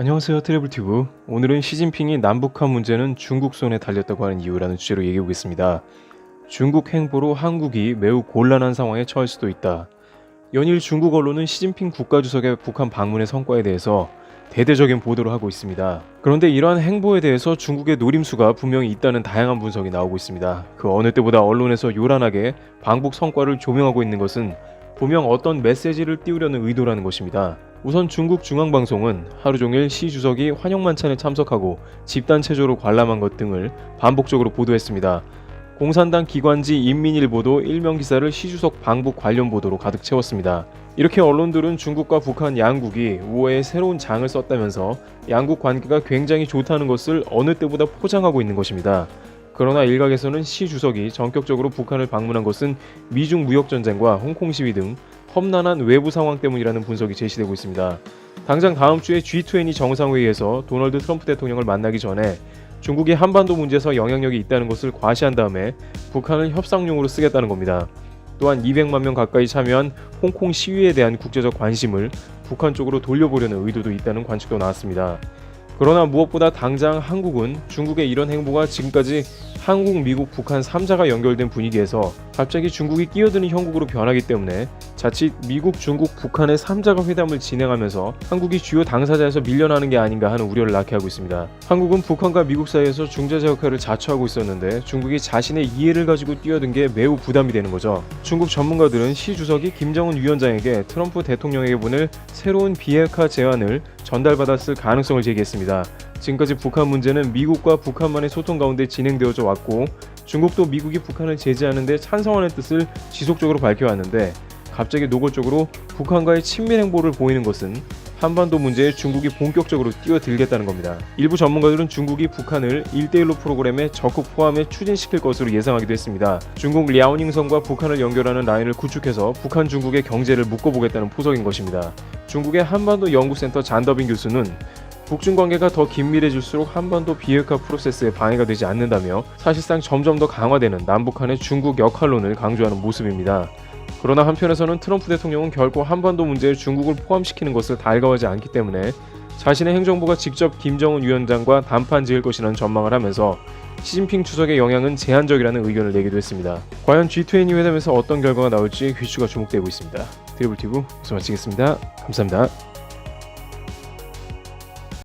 안녕하세요 트래블튜브. 오늘은 시진핑이 남북한 문제는 중국 손에 달렸다고 하는 이유라는 주제로 얘기해 보겠습니다. 중국 행보로 한국이 매우 곤란한 상황에 처할 수도 있다. 연일 중국 언론은 시진핑 국가주석의 북한 방문의 성과에 대해서 대대적인 보도를 하고 있습니다. 그런데 이러한 행보에 대해서 중국의 노림수가 분명히 있다는 다양한 분석이 나오고 있습니다. 그 어느 때보다 언론에서 요란하게 방북 성과를 조명하고 있는 것은 분명 어떤 메시지를 띄우려는 의도라는 것입니다 우선 중국 중앙방송은 하루 종일 시 주석이 환영 만찬에 참석하고 집단 체조로 관람한 것 등을 반복적으로 보도했습니다. 공산당 기관지 인민일보도 일명 기사를 시 주석 방북 관련 보도로 가득 채웠습니다. 이렇게 언론들은 중국과 북한 양국이 5회에 새로운 장을 썼다면서 양국 관계가 굉장히 좋다는 것을 어느 때보다 포장하고 있는 것입니다. 그러나 일각에서는 시 주석이 전격적으로 북한을 방문한 것은 미중 무역 전쟁과 홍콩 시위 등 험난한 외부 상황 때문이라는 분석이 제시되고 있습니다. 당장 다음 주에 G20 정상회의에서 도널드 트럼프 대통령을 만나기 전에 중국이 한반도 문제에서 영향력이 있다는 것을 과시한 다음에 북한을 협상용으로 쓰겠다는 겁니다. 또한 200만 명 가까이 참여한 홍콩 시위에 대한 국제적 관심을 북한 쪽으로 돌려보려는 의도도 있다는 관측도 나왔습니다. 그러나 무엇보다 당장 한국은 중국의 이런 행보가 지금까지 한국, 미국, 북한 3자가 연결된 분위기에서 갑자기 중국이 끼어드는 형국으로 변하기 때문에 자칫 미국, 중국, 북한의 3자가 회담을 진행하면서 한국이 주요 당사자에서 밀려나는 게 아닌가 하는 우려를 낳게 하고 있습니다. 한국은 북한과 미국 사이에서 중재자 역할을 자처하고 있었는데 중국이 자신의 이해를 가지고 뛰어든 게 매우 부담이 되는 거죠. 중국 전문가들은 시 주석이 김정은 위원장에게 트럼프 대통령에게 보낼 새로운 비핵화 제안을 전달받았을 가능성을 제기했습니다. 지금까지 북한 문제는 미국과 북한만의 소통 가운데 진행되어져 왔고 중국도 미국이 북한을 제재하는 데 찬성하는 뜻을 지속적으로 밝혀왔는데 갑자기 노골적으로 북한과의 친밀 행보를 보이는 것은 한반도 문제에 중국이 본격적으로 뛰어들겠다는 겁니다. 일부 전문가들은 중국이 북한을 1대1로 프로그램에 적극 포함해 추진시킬 것으로 예상하기도 했습니다. 중국 랴오닝성과 북한을 연결하는 라인을 구축해서 북한 중국의 경제를 묶어보겠다는 포석인 것입니다. 중국의 한반도 연구센터 잔더빈 교수는 북중 관계가 더 긴밀해질수록 한반도 비핵화 프로세스에 방해가 되지 않는다며 사실상 점점 더 강화되는 남북한의 중국 역할론을 강조하는 모습입니다. 그러나 한편에서는 트럼프 대통령은 결코 한반도 문제에 중국을 포함시키는 것을 달가워하지 않기 때문에 자신의 행정부가 직접 김정은 위원장과 담판 지을 것이라는 전망을 하면서 시진핑 주석의 영향은 제한적이라는 의견을 내기도 했습니다. 과연 G20 회담에서 어떤 결과가 나올지 귀추가 주목되고 있습니다. 드리블티브 여기서 마치겠습니다. 감사합니다.